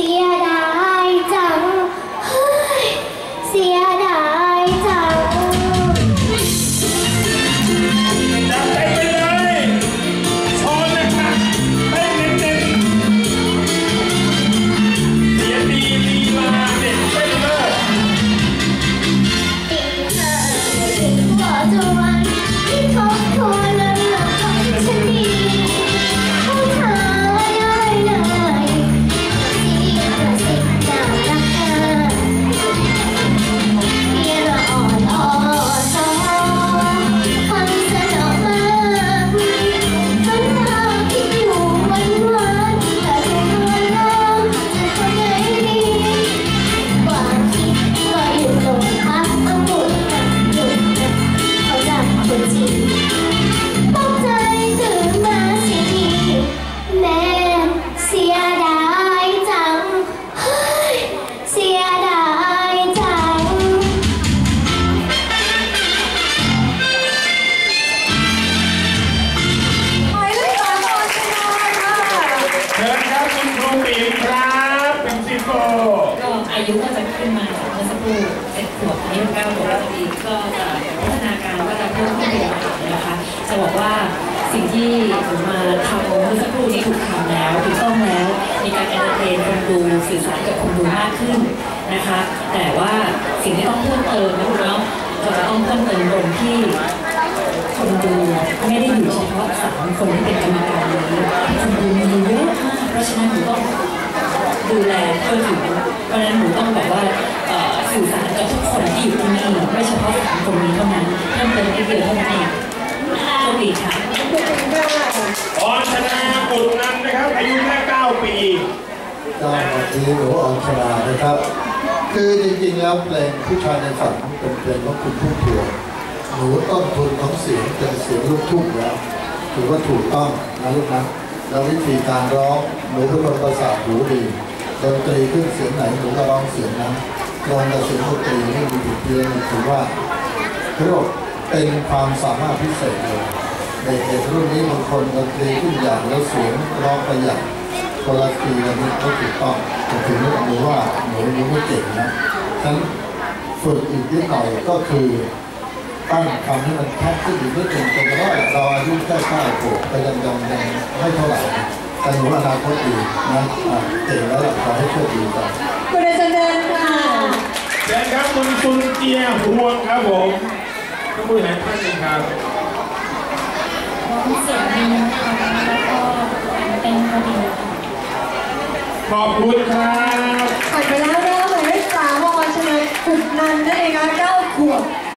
Sierra. เจ็ดขวบอันนี้เก้าขวบแล้วอีกก็จะพัฒนาการก็จะเพิ่มขึ้นเรื่อยๆนะคะ จะบอกว่าสิ่งที่ผมมาทำเมื่อสักครู่นี้ถูกทำแล้วถูกต้องแล้ว มีการเอนเตอร์เทนคนดูสื่อสารกับคนดูมากขึ้นนะคะ แต่ว่าสิ่งที่ต้องเพิ่มเติมนะคุณเนาะเราจะต้องเพิ่มเติมตรงที่คนดูไม่ได้อยู่เฉพาะสามคนที่เป็นกรรมการนี้คนดูมีเยอะมากเพราะฉะนั้นหนูต้องดูแลทั่วถึงเพราะฉะนั้นหนูต้องแบบว่า สื่อสารกับทุกคนที่อยู่ที่นี่ไม่เฉพาะสามคนนี้เท่านั้นเพิ่มเติมนิดเดียวเท่านั้นเองโชคดีค่ะออนชนะบุตรนันนะครับ อายุแค่9ปีก็วันนี้หนูออนชรานะครับ คือจริงๆแล้วเพลงผู้ชายในฝันเป็นเพลงของคุณพุ่มพวงหนูต้นทุนของเสียงเป็นเสียงลูกทุ่งแล้วถือว่าถูกต้องนะลูกนะแล้ววิธีการร้องหนูเป็นคนประสาทหูดีดนตรีขึ้นเสียงไหนหนูก็ร้องเสียงนั้น ลองกับเสียงดนตรีไม่มีเพียนถือว่าเรียกว่าเป็นความสามารถพิเศษเลยเด็กๆรุ่นนี้บางคนดนตรีขึ้นอย่างแล้วเสียงร้องประหยัดคนละทีกันนี่ก็ถูกต้องแต่ถึงหนูว่าหนูยังไม่เก่งนะฉะนั้นฝึกอีกนิดหน่อยก็คือตั้งคำให้มันแคบขึ้นอีกนิดหนึ่งแต่ว่าเราอายุแค่เก้าขวบก็ยังยังยังไม่เท่าไหร่แต่หนูอนาคตดีนะเก่งแล้วล่ะขอให้โชคดีกัน คุณอาจารย์เดินค่ะ เชิญ ครับคุณซุนเจียหวงครับผมก็มือไหนท่านหนึ่งครับเสียงดีนะคะแล้วก็เป็นพอดีค่ะขอบคุณครับผ่านไปแล้วนะคะหมายเลขสามออนชนะกุดนันนั่นเองค่ะเก้าขว